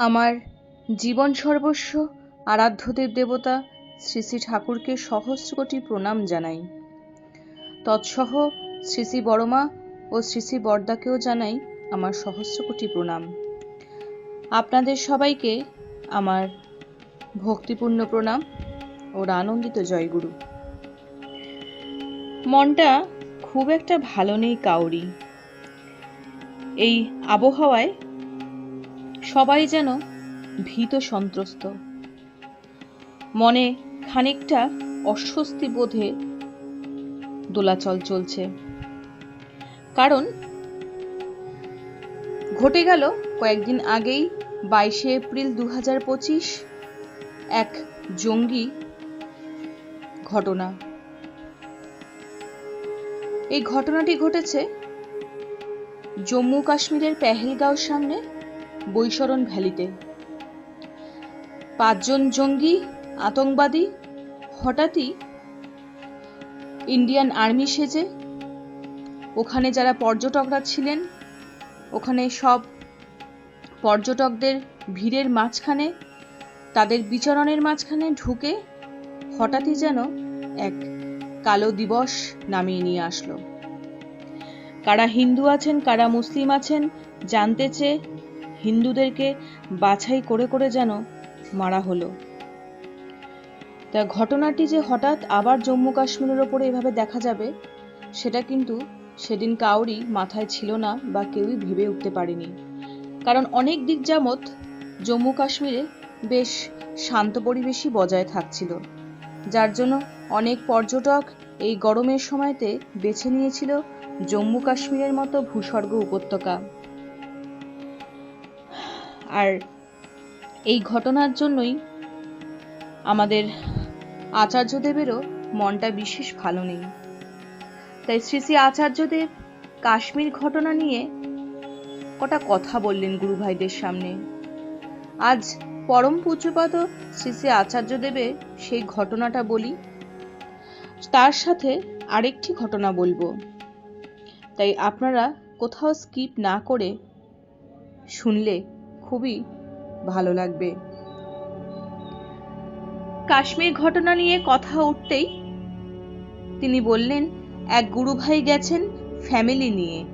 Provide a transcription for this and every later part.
আমার জীবন সর্বস্ব আরাধ্য দেব দেবতা শ্রী শ্রী ঠাকুরকে সহস্র কোটি প্রণাম জানাই। তৎসহ শ্রী শ্রী বড়মা ও শ্রী শ্রী বরদাকেও জানাই আমার সহস্র কোটি প্রণাম। আপনাদের সবাইকে আমার ভক্তিপূর্ণ প্রণাম ওর আনন্দিত জয়গুরু। মনটা খুব একটা ভালো নেই কাউরি এই আবহাওয়ায় সবাই যেন ভীত সন্ত্রস্ত। মনে খানিকটা অস্বস্তি বোধে দোলাচল চলছে। কারণ ঘটে গেল কয়েকদিন আগেই বাইশে এপ্রিল দু পঁচিশ এক জঙ্গি ঘটনা। এই ঘটনাটি ঘটেছে জম্মু কাশ্মীরের পেহেলগাঁওর সামনে বৈশরণ ভ্যালিতে। পাঁচজন জঙ্গি, আতঙ্কবাদী, হঠাৎই ইন্ডিয়ান আর্মি সেজে, ওখানে যারা পর্যটকরা ছিলেন, ওখানে সব পর্যটকদের ভিড়ের মাঝখানে, তাদের বিচরণের মাঝখানে ঢুকে হঠাৎই যেন এক কালো দিবস নামিয়ে নিয়ে আসলো। কারা হিন্দু আছেন, কারা মুসলিম আছেন, জানতে চেয়ে হিন্দুদেরকে বাছাই করে করে যেন মারা হলো। তা ঘটনাটি যে হঠাৎ আবার জম্মু কাশ্মীরের ওপরে এভাবে দেখা যাবে, সেটা কিন্তু সেদিন কাউরই মাথায় ছিল না বা কেউই ভেবে উঠতে পারেনি। কারণ অনেক দিক যাবৎ জম্মু কাশ্মীরে বেশ শান্ত পরিবেশই বজায় থাকছিল, যার জন্য অনেক পর্যটক এই গরমের সময়তে বেছে নিয়েছিল জম্মু কাশ্মীরের মতো ভূস্বর্গ উপত্যকা। আর এই ঘটনার জন্যই আমাদের আচার্যদেবেরও মনটা বিশেষ ভালো নেই। তাই শ্রী শ্রী আচার্যদেব কাশ্মীর ঘটনা নিয়ে কটা কথা বললেন গুরু ভাইদের সামনে। আজ পরম পূজ্যপাদ শ্রী শ্রী আচার্যদেবের সেই ঘটনাটা বলি। তার সাথে আরেকটি ঘটনা বলব। তাই আপনারা কোথাও স্কিপ না করে শুনলে খুবই ভালো লাগবে। কাশ্মীর ঘটনা নিয়ে কথা উঠতেই তিনি বললেন, এক গুরু ভাই গেছেন ফ্যামিলি নিয়ে।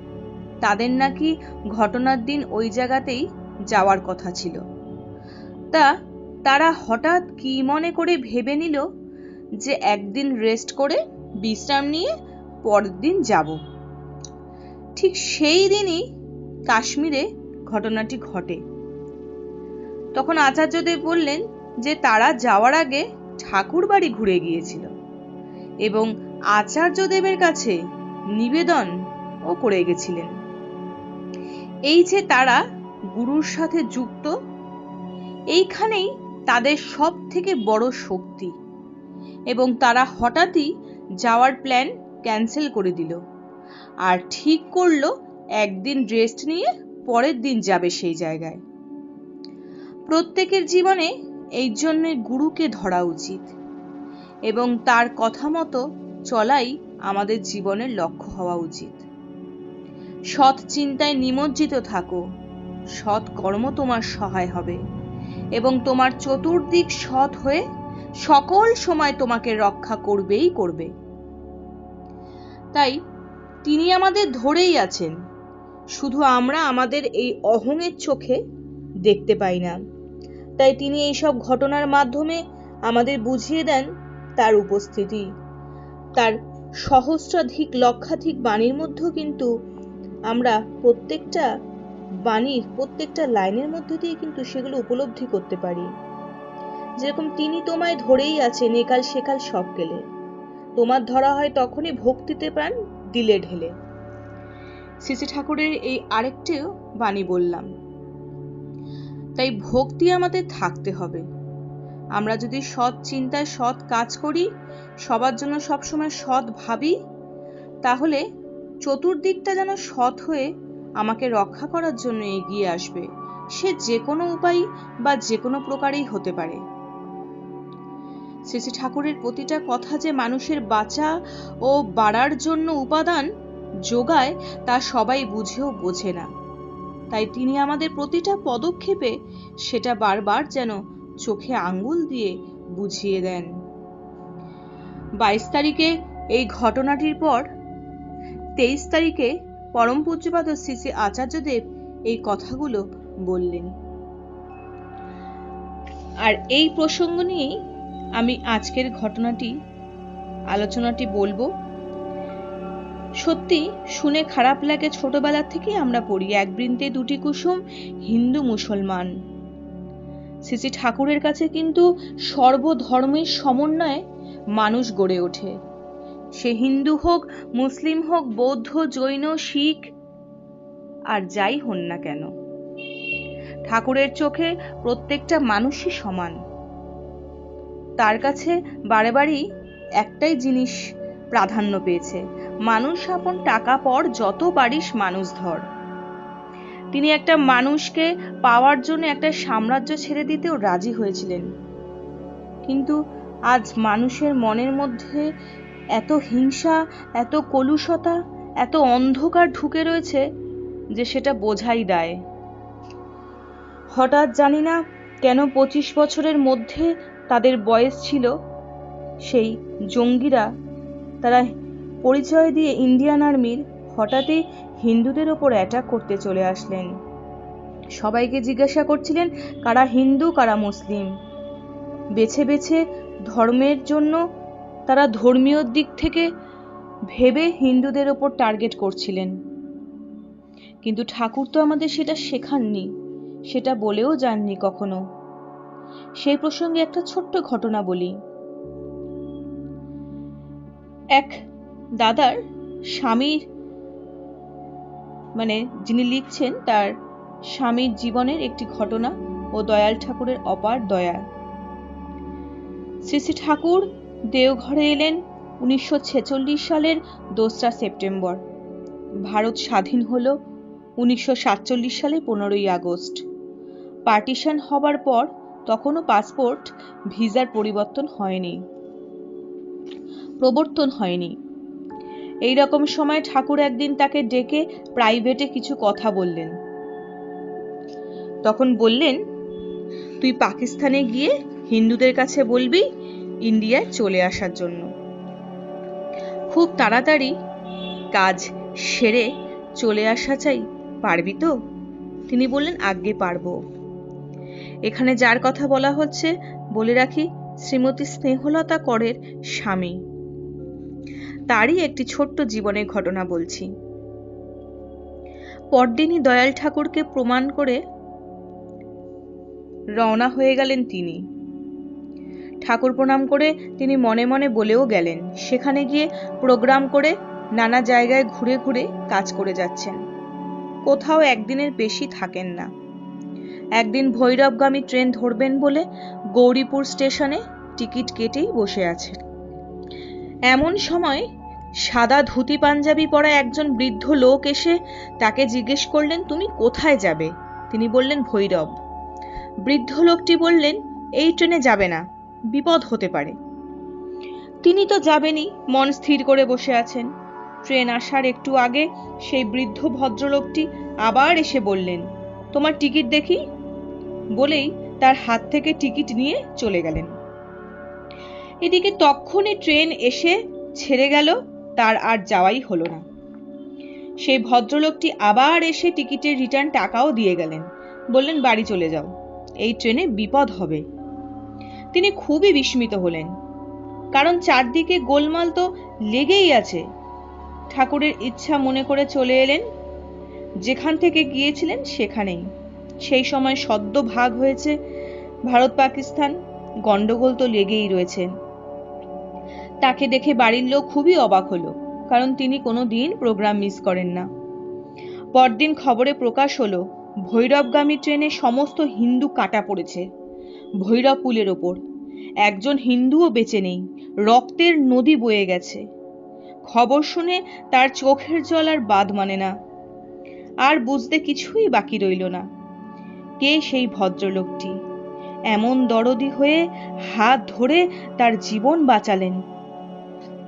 তাদের নাকি ঘটনার দিন ওই জায়গাতেই যাওয়ার কথা ছিল। তা তারা হঠাৎ কি মনে করে ভেবে নিল যে একদিন রেস্ট করে বিশ্রাম নিয়ে পরের দিন যাব? ঠিক সেই দিনই কাশ্মীরে ঘটনাটি ঘটে। তখন আচার্যদেব বললেন যে তারা যাওয়ার আগে ঠাকুর বাড়ি ঘুরে গিয়েছিল এবং আচার্যদেবের কাছে নিবেদন ও করে গেছিলেন। এই যে তারা গুরুর সাথে যুক্ত, এইখানেই তাদের সব থেকে বড় শক্তি এবং তারা হঠাৎই যাওয়ার প্ল্যান ক্যান্সেল করে দিল আর ঠিক করল একদিন রেস্ট নিয়ে পরের দিন যাবে সেই জায়গায়। প্রত্যেকের জীবনে এই জন্যে গুরুকে ধরা উচিত এবং তার কথা মতো চলাই আমাদের জীবনের লক্ষ্য হওয়া উচিত। সৎ চিন্তায় নিমজ্জিত থাকো, সৎ কর্ম তোমার সহায় হবে এবং তোমার চতুর্দিক সৎ হয়ে সকল সময় তোমাকে রক্ষা করবেই করবে। তাই তিনি আমাদের ধরেই আছেন, শুধু আমরা আমাদের এই অহংয়ের চোখে দেখতে পাই না। তাই তিনি এইসব ঘটনার মাধ্যমে আমাদের বুঝিয়ে দেন তার উপস্থিতি। তার সহস্রাধিক লক্ষাধিক বাণীর মধ্যেও কিন্তু আমরা প্রত্যেকটা বাণীর প্রত্যেকটা লাইনের মধ্যে দিয়ে কিন্তু সেগুলো উপলব্ধি করতে পারি। যেরকম তিনি তোমায় ধরেই আছেন একাল সেকাল সব গেলে। তোমার ধরা হয় তখনই ভক্তিতে প্রাণ দিলে ঢেলে। শ্রী ঠাকুরের এই আরেকটিও বাণী বললাম। তাই ভক্তি আমাদের থাকতে হবে। আমরা যদি সৎ চিন্তায় সৎ কাজ করি, সবার জন্য সবসময় সৎ ভাবি, তাহলে চতুর্দিকটা যেন সৎ হয়ে আমাকে রক্ষা করার জন্য এগিয়ে আসবে। সে যে কোনো উপায় বা যে কোনো প্রকারেই হতে পারে। শ্রী ঠাকুরের প্রতিটা কথা যে মানুষের বাঁচা ও বাড়ার জন্য উপাদান, যোগায় তা সবাই বুঝেও বোঝে না। তাই তিনি আমাদের প্রতিটা পদক্ষেপে সেটা বারবার যেন চোখে আঙ্গুল দিয়ে বুঝিয়ে দেন। বাইশ তারিখে এই ঘটনাটির পর, তেইশ তারিখে পরম পূজ্যপাদ শ্রী শ্রী আচার্যদেব এই কথাগুলো বললেন। আর এই প্রসঙ্গ নিয়েই আমি আজকের ঘটনাটি, আলোচনাটি বলব। সত্যি, শুনে খারাপ লাগে ছোটবেলা থেকে আমরা পড়ি এক বৃন্তে দুটি কুসুম, হিন্দু মুসলমান। শ্রী ঠাকুরের কাছে কিন্তু সর্বধর্মের সমন্বয়ে মানুষ গড়ে ওঠে। সে হিন্দু হোক, মুসলিম হোক, বৌদ্ধ, জৈন, শিখ, আর যাই হন না কেন। ঠাকুরের চোখে প্রত্যেকটা মানুষই সমান। তার কাছে বারে বারেই একটাই জিনিস প্রাধান্য পেয়েছে। মানুষ আপন টাকা পর যত পারিস মানুষ ধর। তিনি একটা মানুষকে পাওয়ার জন্য একটা সাম্রাজ্য ছেড়ে দিতেও রাজি হয়েছিলেন। কিন্তু আজ মানুষের মনের মধ্যে এত হিংসা, এত কলুষতা, এত অন্ধকার ঢুকে রয়েছে যে সেটা বোঝাই দেয়। হঠাৎ জানি না কেন পঁচিশ বছরের মধ্যে তাদের বয়স ছিল সেই জঙ্গিরা তারা পরিচয় দিয়ে ইন্ডিয়ান আর্মির হঠাৎই হিন্দুদের ওপর অ্যাটাক করতে চলে আসলেন। সবাইকে জিজ্ঞাসা করছিলেন, কারা হিন্দু, কারা মুসলিম? বেছে বেছে ধর্মের জন্য তারা ধর্মীয় দিক থেকে ভেবে হিন্দুদের ওপর টার্গেট করছিলেন। কিন্তু ঠাকুর তো আমাদের সেটা শেখাননি, সেটা বলেও যাননি কখনো। সেই প্রসঙ্গে একটা ছোট্ট ঘটনা বলি। এক দাদার স্বামীর মানে যিনি লিখছেন, তার স্বামীর জীবনের একটি ঘটনা ও দয়াল ঠাকুরের অপার দয়া। শ্রী শ্রী ঠাকুর দেওঘরে এলেন উনিশশো ছেচল্লিশ সালের দোসরা সেপ্টেম্বর। ভারত স্বাধীন হল উনিশশো সালের পনেরোই আগস্ট। পার্টিশন হবার পর তখনও পাসপোর্ট, ভিসার পরিবর্তন হয়নি। প্রবর্তন হয়নি। এই রকম সময় ঠাকুর একদিন তাকে ডেকে প্রাইভেটে কিছু কথা বললেন। তখন বললেন, তুই পাকিস্তানে গিয়ে হিন্দুদের কাছে বলবি ইন্ডিয়ায় চলে আসার জন্য। খুব তাড়াতাড়ি কাজ সেরে চলে আসা চাই, পারবি তো? তিনি বললেন আজ্ঞে পারব। এখানে যার কথা বলা হচ্ছে, বলে রাখি শ্রীমতী স্নেহলতা করের স্বামী। তারই একটি ছোট্ট জীবনের ঘটনা বলছি। পরদিনই দয়াল ঠাকুরকে প্রমাণ করে রওনা হয়ে গেলেন তিনি। ঠাকুর প্রণাম করে তিনি মনে মনে বলেও গেলেন, সেখানে গিয়ে প্রোগ্রাম করে নানা জায়গায় ঘুরে ঘুরে কাজ করে যাচ্ছেন। কোথাও একদিনের বেশি থাকেন না। একদিন ভৈরবগামী ট্রেন ধরবেন বলে গৌরীপুর স্টেশনে টিকিট কেটেই বসে আছেন। এমন সময় সাদা ধুতি পাঞ্জাবি পরা একজন বৃদ্ধ লোক এসে তাকে জিজ্ঞেস করলেন, তুমি কোথায় যাবে? তিনি বললেন, ভৈরব। বৃদ্ধ লোকটি বললেন, এই ট্রেনে যাবে না, বিপদ হতে পারে। তিনি তো যাবেনই, মন স্থির করে বসে আছেন। ট্রেন আসার একটু আগে সেই বৃদ্ধ ভদ্রলোকটি আবার এসে বললেন, তোমার টিকিট দেখি? বলেই তার হাত থেকে টিকিট নিয়ে চলে গেলেন। এদিকে তক্ষণে ট্রেন এসে ছেড়ে গেল, তার আর যাওয়াই হলো না। সেই ভদ্রলোকটি আবার এসে টিকিটের রিটার্ন টাকাও দিয়ে গেলেন। বললেন, বাড়ি চলে যাও, এই ট্রেনে বিপদ হবে। তিনি খুবই বিস্মিত হলেন। কারণ চারদিকে গোলমাল তো লেগেই আছে। ঠাকুরের ইচ্ছা মনে করে চলে এলেন। যেখান থেকে গিয়েছিলেন সেখানেই। সেই সময় সদ্য ভাগ হয়েছে ভারত পাকিস্তান গন্ডগোল তো লেগেই রয়েছে। তাকে দেখে বাড়ির লোক খুবই অবাক হলো, কারণ তিনি কোনো দিন প্রোগ্রাম মিস করেন না। পরদিন খবরে প্রকাশ হলো, ভৈরবগামী ট্রেনে সমস্ত হিন্দু কাটা পড়েছে, ভৈরব পুলের ওপর। একজন হিন্দুও বেঁচে নেই, রক্তের নদী বয়ে গেছে। খবর শুনে তার চোখের জল আর বাদ মানে না। আর বুঝতে কিছুই বাকি রইল না। কে সেই ভদ্রলোকটি? এমন দরদি হয়ে হাত ধরে তার জীবন বাঁচালেন।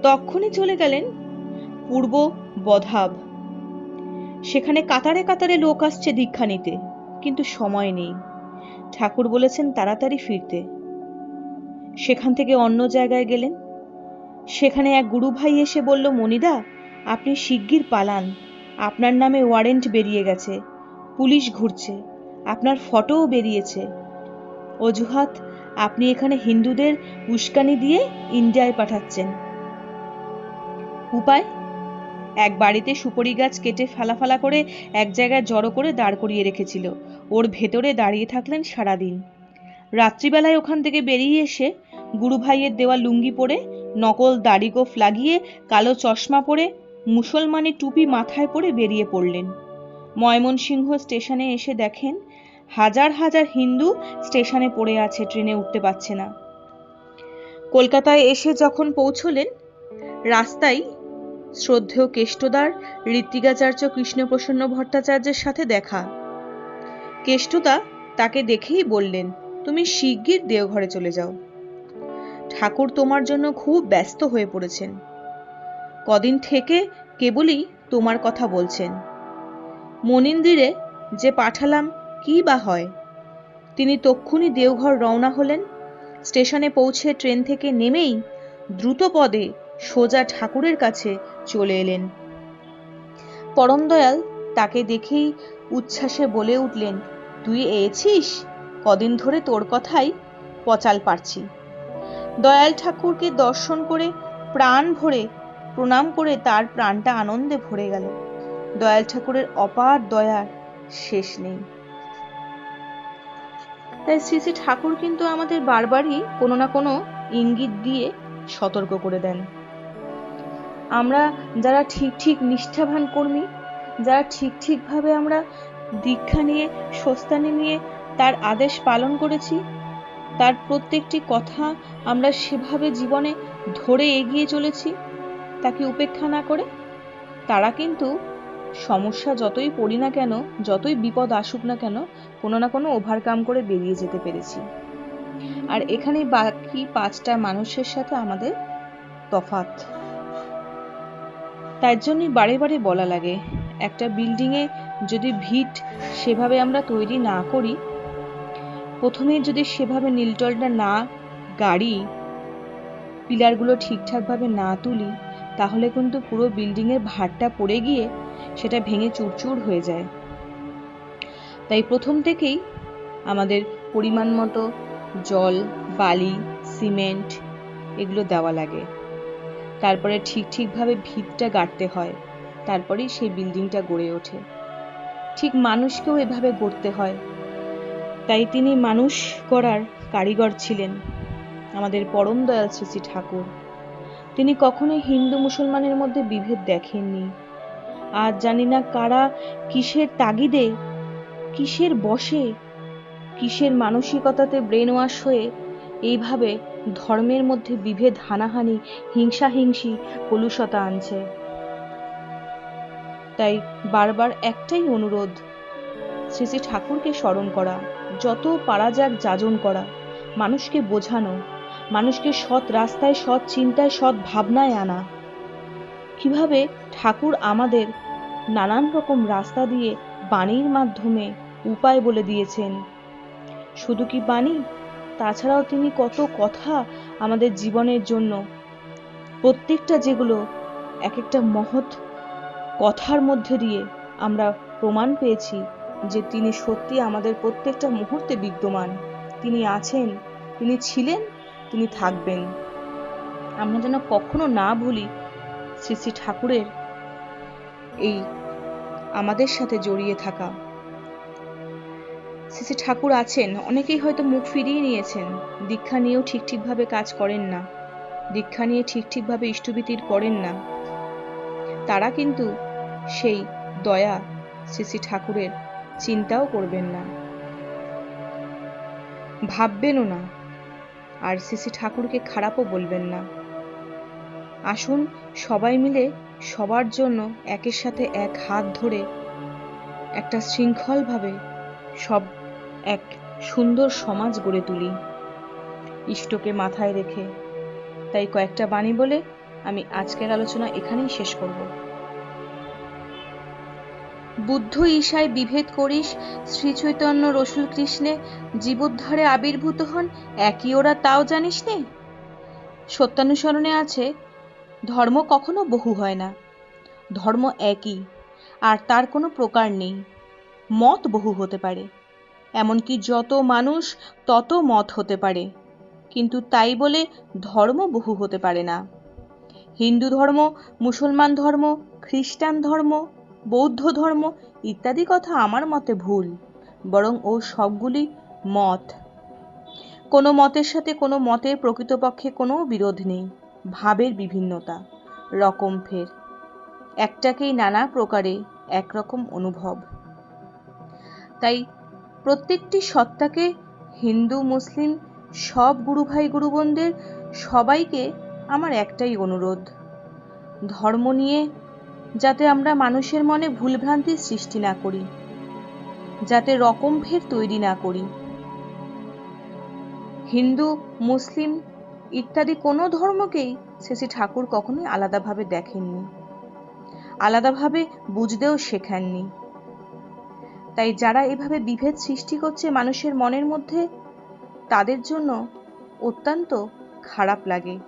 তক্ষণই চলে গেলেন পূর্ব বধাব। সেখানে কাতারে কাতারে লোক আসছে দীক্ষা নিতে, কিন্তু সময় নেই। ঠাকুর বলেছেন তাড়াতাড়ি ফিরতে। সেখান থেকে অন্য জায়গায় গেলেন। সেখানে এক গুরু ভাই এসে বলল মনিদা আপনি শিগগির পালান। আপনার নামে ওয়ারেন্ট বেরিয়ে গেছে। পুলিশ ঘুরছে। আপনার ফটোও বেরিয়েছে। অজুহাত, আপনি এখানে হিন্দুদের উস্কানি দিয়ে ইন্ডিয়ায় পাঠাচ্ছেন। উপায়? এক বাড়িতে সুপরি গাছ কেটে ফালা ফালা করে এক জায়গায় জড়ো করে দাঁড় করিয়ে রেখেছিল। ওর ভেতরে দাঁড়িয়ে থাকলেন সারাদিন। রাত্রিবেলায় ওখান থেকে বেরিয়ে এসে গুরু ভাইয়ের দেওয়া লুঙ্গি পরে, নকল দাড়ি গোফ লাগিয়ে, কালো চশমা পরে মুসলমানি টুপি মাথায় পরে বেরিয়ে পড়লেন। ময়মনসিংহ স্টেশনে এসে দেখেন, হাজার হাজার হিন্দু স্টেশনে পড়ে আছে, ট্রেনে উঠতে পারছে না। কলকাতায় এসে যখন পৌঁছলেন, রাস্তায় শ্রদ্ধেয় কেষ্টদার ঋত্বিকাচার্য কৃষ্ণপ্রসন্ন ভট্টাচার্যের সাথে দেখা। কেষ্টদা তাকে দেখেই বললেন, তুমি শিগগির দেওঘরে চলে যাও। ঠাকুর তোমার জন্য খুব ব্যস্ত হয়ে পড়েছেন। কদিন থেকে কেবলই তোমার কথা বলছেন। মনিন্দিরে যে পাঠালাম, কি বা হয়? তিনি তক্ষুনি দেওঘর রওনা হলেন। স্টেশনে পৌঁছে ট্রেন থেকে নেমেই দ্রুত পদে সোজা ঠাকুরের কাছে চলে এলেন। পরম দয়াল তাকে দেখেই উচ্ছ্বাসে বলে উঠলেন, তুই এয়েছিস কদিন ধরে তোর কথাই পচাল পারছি। দয়াল ঠাকুরকে দর্শন করে প্রাণ ভরে প্রণাম করে তার প্রাণটা আনন্দে ভরে গেল। দয়াল ঠাকুরের অপার দয়ার শেষ নেই। তাই শ্রী শ্রী ঠাকুর কিন্তু আমাদের বারবারই কোনো না কোনো ইঙ্গিত দিয়ে সতর্ক করে দেন। আমরা যারা ঠিক ঠিক নিষ্ঠাবান কর্মী, যারা ঠিক ঠিকভাবে আমরা দীক্ষা নিয়ে স্বস্তানি নিয়ে তার আদেশ পালন করেছি, তার প্রত্যেকটি কথা আমরা সেভাবে জীবনে ধরে এগিয়ে চলেছি, তাকে উপেক্ষা না করে, তারা কিন্তু সমস্যা যতই পড়ি না কেন, যতই বিপদ আসুক না কেন, কোনো না কোনো ওভারকাম করে বেরিয়ে যেতে পেরেছি। আর এখানে বাকি পাঁচটা মানুষের সাথে আমাদের তফাত তার জন্যই বারে বারে বলা লাগে, একটা বিল্ডিংয়ে যদি ভিট সেভাবে আমরা তৈরি না করি, প্রথমে যদি সেভাবে নীলটলটা না গাড়ি, পিলারগুলো ঠিকঠাকভাবে না তুলি, তাহলে কিন্তু পুরো বিল্ডিংয়ের ভারটা পড়ে গিয়ে সেটা ভেঙে চুরচুর হয়ে যায়। তাই প্রথম থেকেই আমাদের পরিমাণ মতো জল, বালি, সিমেন্ট এগুলো দেওয়া লাগে। তারপরে ঠিক ঠিকভাবে ভিতটা গাড়তে হয়। তারপরেই সেই বিল্ডিংটা গড়ে ওঠে। ঠিক মানুষকেও এভাবে গড়তে হয়। তাই তিনি মানুষ গড়ার কারিগর ছিলেন আমাদের পরম দয়াল শ্রী শ্রী ঠাকুর। তিনি কখনোই হিন্দু মুসলমানের মধ্যে বিভেদ দেখেননি। আর জানি না কারা কিসের তাগিদে, কিসের বসে কিসের মানসিকতাতে ব্রেন ওয়াশ হয়ে এইভাবে ধর্মের মধ্যে বিভেদ হানাহানি, হিংসাহিংসি, কলুষতা আনছে। তাই বারবার একটাই অনুরোধ, শ্রী শ্রী ঠাকুরকে স্মরণ করা, যত পারা যাক যাজন করা, মানুষকে বোঝানো, মানুষকে সৎ রাস্তায়, সৎ চিন্তায়, সৎ ভাবনায় আনা। কীভাবে ঠাকুর আমাদের নানান রকম রাস্তা দিয়ে বাণীর মাধ্যমে উপায় বলে দিয়েছেন? শুধু কি বাণী? তাছাড়াও তিনি কত কথা আমাদের জীবনের জন্য, প্রত্যেকটা যেগুলো এক একটা মহৎ কথার মধ্যে দিয়ে আমরা প্রমাণ পেয়েছি যে তিনি সত্যি আমাদের প্রত্যেকটা মুহূর্তে বিদ্যমান। তিনি আছেন, তিনি ছিলেন, তিনি থাকবেন। আমরা যেন কখনো না ভুলি শ্রী শ্রী ঠাকুরের এই আমাদের সাথে জড়িয়ে থাকা শ্রী ঠাকুর আছেন, অনেকেই হয়তো মুখ ফিরিয়ে নিয়েছেন। দীক্ষা নিয়েও ঠিক ঠিকভাবে কাজ করেন না। দীক্ষা নিয়ে ঠিক ঠিকভাবে ইষ্টবিতির করেন না। তারা কিন্তু সেই দয়া শ্রী শ্রী ঠাকুরের চিন্তাও করবেন না। ভাববেনও না। আর শ্রী ঠাকুরকে খারাপও বলবেন না। আসুন সবাই মিলে সবার জন্য একের সাথে এক হাত ধরে একটা শৃঙ্খলভাবে সব এক সুন্দর সমাজ গড়ে তুলি। ইষ্টকে মাথায় রেখে। তাই কয়েকটা বাণী বলে আমি আজকের আলোচনা এখানেই শেষ করব। বুদ্ধ ঈশায় বিভেদ করিস, শ্রীচৈতন্য রসুল কৃষ্ণে জীবোদ্ধারে আবির্ভূত হন, একই ওরা তাও জানিস নে সত্যানুসরণে আছে, ধর্ম কখনো বহু হয় না। ধর্ম একই, আর তার কোনো প্রকার নেই। মত বহু হতে পারে। এমনকি যত মানুষ তত মত হতে পারে। কিন্তু তাই বলে ধর্ম বহু হতে পারে না। হিন্দু ধর্ম, মুসলমান ধর্ম, খ্রিস্টান ধর্ম, বৌদ্ধ ধর্ম ইত্যাদি কথা আমার মতে ভুল, বরং ও সবগুলি মত। কোনো মতের সাথে কোনো মতের প্রকৃতপক্ষে কোনো বিরোধ নেই, ভাবের বিভিন্নতা, রকম ফের। একটাকেই নানা প্রকারে একরকম অনুভব। তাই প্রত্যেকটি সত্তাকে হিন্দু, মুসলিম, সব গুরু ভাই গুরু বোনদের সবাইকে আমার একটাই অনুরোধ। ধর্ম নিয়ে যাতে আমরা মানুষের মনে ভুলভ্রান্তির সৃষ্টি না করি, যাতে রকম ফের তৈরি না করি। হিন্দু, মুসলিম ইত্যাদি কোনো ধর্মকেই শ্রী ঠাকুর কখনোই আলাদাভাবে দেখেননি। আলাদাভাবে বুঝতেও শেখাননি। তাই যারা এভাবে বিভেদ সৃষ্টি করছে মানুষের মনের মধ্যে, তাদের জন্য অত্যন্ত খারাপ লাগে।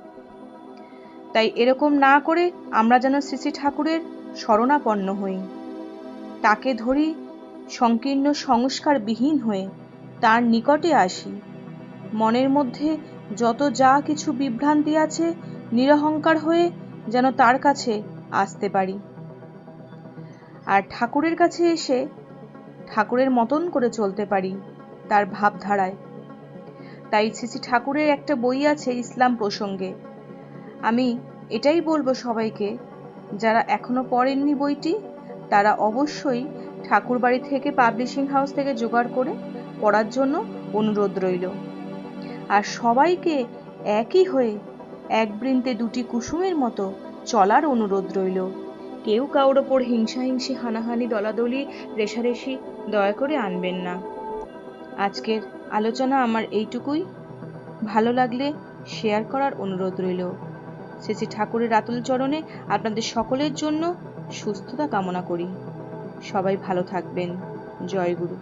তাই এরকম না করে আমরা যেন শ্রী শ্রী ঠাকুরের শরণাপন্ন হই। তাকে ধরি সংকীর্ণ সংস্কারবিহীন হয়ে তার নিকটে আসি। মনের মধ্যে যত যা কিছু বিভ্রান্তি আছে, নিরহংকার হয়ে যেন তার কাছে আসতে পারি। আর ঠাকুরের কাছে এসে ঠাকুরের মতন করে চলতে পারি, তার ভাবধারায়। তাই শ্রী ঠাকুরের একটা বই আছে ইসলাম প্রসঙ্গে। আমি এটাই বলব সবাইকে, যারা এখনও পড়েননি বইটি, তারা অবশ্যই ঠাকুর বাড়ি থেকে পাবলিশিং হাউস থেকে জোগাড় করে পড়ার জন্য অনুরোধ রইল। আর সবাইকে একই হয়ে এক বৃন্তে দুটি কুসুমের মতো চলার অনুরোধ রইল। কেউ কারোর ওপর হিংসাহিংসি, হানাহানি, দলাদলি, রেশারেশি দয়া করে আনবেন না। আজকের আলোচনা আমার এইটুকুই। ভালো লাগলে শেয়ার করার অনুরোধ রইল। শ্রী ঠাকুরের আতুল চরণে আপনাদের সকলের জন্য সুস্থতা কামনা করি। সবাই ভালো থাকবেন। জয় গুরু।